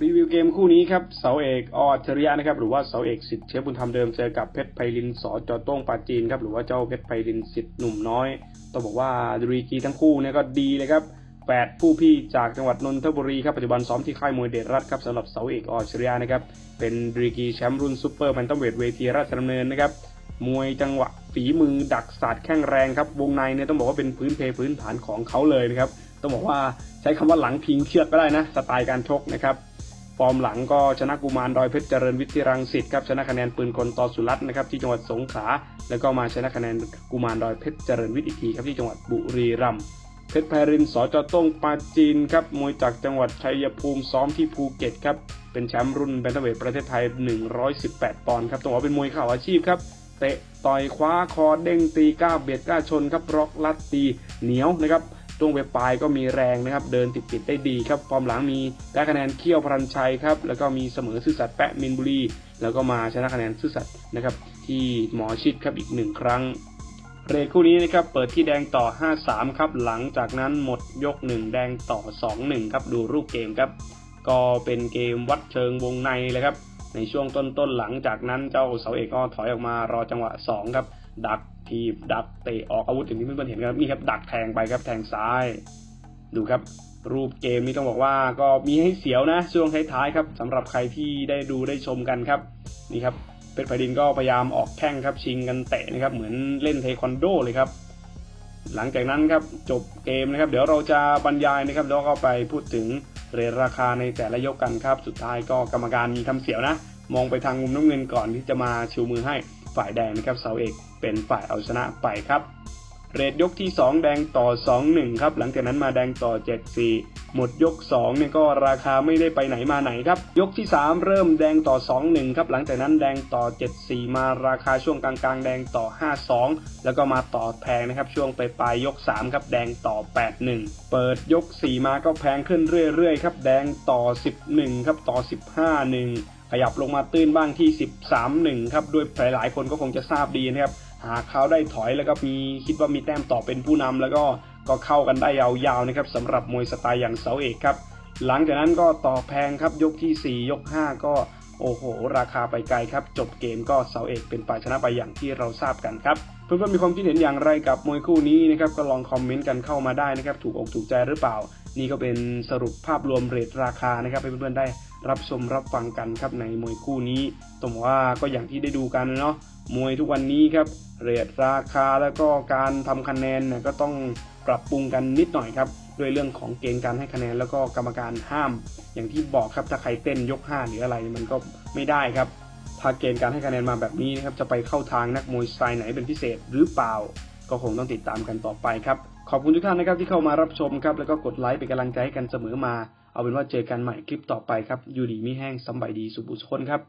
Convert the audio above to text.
รีวิวเกมคู่นี้ครับเสาเอกออัจริยะนะครับหรือว่าเสาเอกสิทธิ์เชฟบุญธรรมเดิมเจอกับเพชรไพลินสอจอต้งปาจีนครับหรือว่าเจ้าเพชรไพลินสิทธิ์หนุ่มน้อยต้องบอกว่าดีกีทั้งคู่เนี่ยก็ดีเลยครับแปดผู้พี่จากจังหวัดนนทบุรีครับปัจจุบันซ้อมที่ค่ายมวยเดชรัฐครับสำหรับเสาเอกออัจริยะนะครับเป็นดีกีแชมป์รุ่นซูเปอร์แบนตัมเวทเวทีราชดำเนินนะครับมวยจังหวะฝีมือดักศาสตร์แข้งแรงครับวงในเนี่ยต้องบอกว่าเป็นพื้นเพพื้นฐานของเขาเลยนะครับต้องบอกว่าใช้คำว่าหลังพิงเชือกก็ได้นะสไตล์การชกนะครับ ฟอร์มหลังก็ชนะกุมารดอยเพชรเจริญวิทย์ที่รังสิตครับชนะคะแนนปืนกลต่อสุรัตน์นะครับที่จังหวัดสงขลาแล้วก็มาชนะคะแนนกุมารดอยเพชรเจริญวิทย์อีกทีครับที่จังหวัดบุรีรัมย์เพชรไพรินสจต้งปาจีนครับมวยจากจังหวัดชัยภูมิซ้อมที่ภูเก็ตครับเป็นแชมป์รุ่นแบนเทเวทประเทศไทย 118 ปอนด์ครับต้องบอกว่าเป็นมวยเข่าอาชีพครับเตะต่อยคว้าคอเด้งตีก้าเบียดก้าชนครับร็อกลัดตีเหนียวนะครับ ช่วงปลายก็มีแรงนะครับ เดินติดๆได้ดีครับ ฟอร์มหลังมีได้คะแนนเคี่ยวพรันชัยครับ แล้วก็มีเสมอซื่อสัตย์แปะมินบุรี แล้วก็มาชนะคะแนนซื่อสัตย์นะครับ ที่หมอชิดครับอีกหนึ่งครั้ง เรทคู่นี้นะครับ เปิดที่แดงต่อ 5-3 ครับ หลังจากนั้นหมดยก 1 แดงต่อ 2-1 ครับ ดูรูปเกมครับ ก็เป็นเกมวัดเชิงวงในเลยครับ ในช่วงต้นๆหลังจากนั้นเจ้าเสาเอกก็ถอยออกมารอจังหวะ 2 ครับ ดักทีบดักเตะออกอาวุธอย่างที่เพื่อนๆเห็นครับนี่ครับ ดักแทงไปครับแทงซ้าย ดูครับ รูปเกมนี้ต้องบอกว่าก็มีให้เสียวนะช่วงท้ายๆครับสำหรับใครที่ได้ดูได้ชมกันครับนี่ครับเพชรไพดินก็พยายามออกแข้งครับชิงกันเตะนะครับเหมือนเล่นเทควันโดเลยครับหลังจากนั้นครับจบเกมนะครับ เดี๋ยวเราจะบรรยายนะครับแล้วก็ไปพูดถึงเรทราคาในแต่ละยกกันครับ สุดท้ายก็กรรมการมีคำเสียวนะ มองไปทางมุมน้ำเงินก่อนที่จะมาชูมือให้ ฝ่ายแดงนะครับเสาเอกเป็นฝ่ายเอาชนะไปครับเรทยกที่ 2 แดงต่อ 2-1 ครับ หลังจากนั้นมาแดงต่อ 7-4 หมดยก2เนี่ยก็ราคาไม่ได้ไปไหนมาไหนครับ ยกที่ 3 เริ่มแดงต่อ 2-1 ครับ หลังจากนั้นแดงต่อ 7-4 มาราคาช่วงกลางๆ แดงต่อ 5-2 แล้วก็มาต่อแพงนะครับ ช่วงไปลายยก 3 ครับ แดงต่อ 8-1 เปิดยก 4 มาก็แพงขึ้นเรื่อยๆ ครับ แดงต่อ 11 ครับ ต่อ 15-1 ขยับลงมาตื้นบ้างที่ 13-1 ครับด้วยหลายๆ คนก็คงจะทราบดีนะครับ หากเขาได้ถอยแล้วก็มีคิดว่ามีแต้มต่อเป็นผู้นำแล้วก็ก็เข้ากันได้ยาวๆนะครับสำหรับมวยสไตล์อย่างเสาเอกครับ หลังจากนั้นก็ต่อแพงครับยกที่ 4 ยก 5 ก็โอ้โห ราคาไปไกลครับ จบเกมก็เสาเอกเป็นฝ่ายชนะไปอย่างที่เราทราบกันครับ เพื่อนๆมีความคิดเห็นอย่างไรกับมวยคู่นี้นะครับก็ลองคอมเมนต์กันเข้ามาได้นะครับถูกอกถูกใจหรือเปล่า นี่ก็เป็นสรุปภาพรวมเรทราคานะครับให้เพื่อนๆได้รับชมรับฟังกันครับในมวยคู่นี้ต้องบอกว่าก็อย่างที่ได้ดูกันเนาะมวยทุกวันนี้ครับเรทราคาแล้วก็การทำคะแนนเนี่ยก็ต้องปรับปรุงกันนิดหน่อยครับด้วยเรื่องของเกณฑ์การให้คะแนนแล้วก็กรรมการห้าม อย่างที่บอกครับถ้าใครเต้นยก5หรืออะไรมันก็ไม่ได้ครับถ้าเกณฑ์การให้คะแนนมาแบบนี้นะครับจะไปเข้าทางนักมวยสไตล์ไหนเป็นพิเศษหรือเปล่า ก็คงต้องติดตามกันต่อไปครับ ขอบคุณทุกท่านนะครับที่เข้ามารับชมครับ แล้วก็กดไลค์เป็นกำลังใจให้กันเสมอมา เอาเป็นว่าเจอกันใหม่คลิปต่อไปครับ อยู่ดีมีแห้งสบายดีสุบุสคนครับ